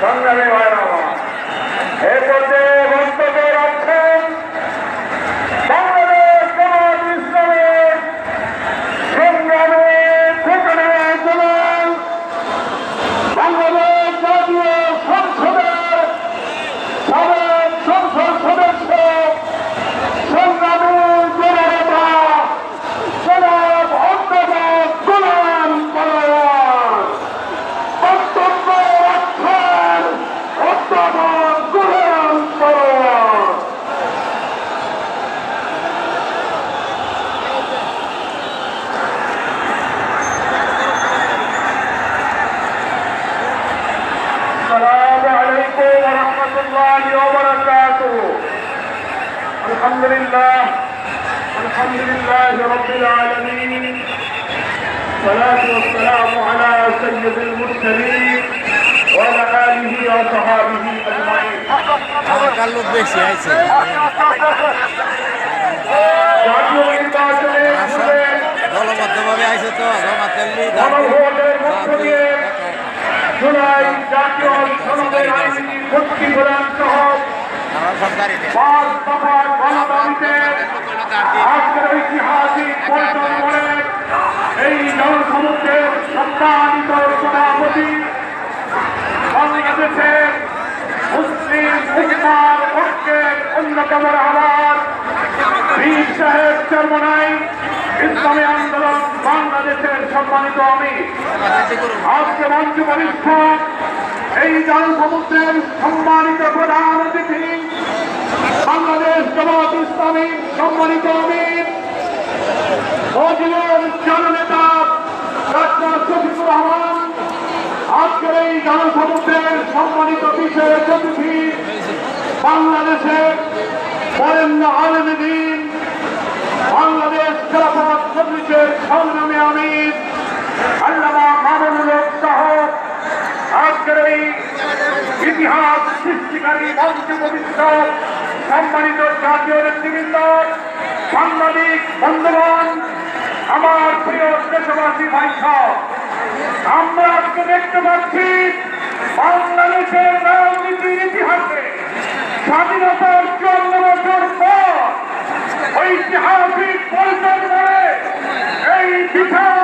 সংগ্রামী ভাইরা এ পর্যায়ে الله وبركاته الحمد لله الحمد لله رب العالمين والصلاة والسلام على سيد المرسلين وعلى آله وصحابه أجمعين. দলবদ্ধভাবে আইসে তো জমা তেলনি জুলাই জাতীয় সনদের আইনি ভর্তি প্রদান সহ পাঁচ দফার আজকের ঐতিহাসিক এই জনসমুদ্রের সম্মানিত সভাপতি বাংলাদেশের মুসলিম উম্মার পক্ষের অন্যতম রহমান বীর সাহেব চর্মনাই ইসলামী আন্দোলন বাংলাদেশের সম্মানিত আমি আজকে মঞ্চ বরিষ্ঠ এই জনসমুদ্রের সম্মানিত প্রধান অতিথি, বাংলাদেশ জামাত ইসলামী সম্মানিত আমির মজিবুর জননেতা ডাক্তার শফিকুর রহমান, আজকের এই জনসমুদ্রের সম্মানিত বিশেষ অতিথি, বাংলাদেশের বরেণ্য আলমদিন বাংলাদেশ খেলাফত মজলিসের সংগ্রামী আমির আল্লামা মামুনুল হক সহ আজকের এই ইতিহাস সৃষ্টিকারী মঞ্চ ভবিষ্যৎ সম্মানিত জাতীয় নেতৃবৃন্দ, সাংবাদিক, বন্ধুগণ, আমার প্রিয় দেশবাসী ভাই আমরা আজকে দেখতে পাচ্ছি বাংলাদেশের রাজনীতির ইতিহাসে স্বাধীনতার চুয়ান্ন বছর পর ঐতিহাসিক পল্টন মোড়ে এই বিশাল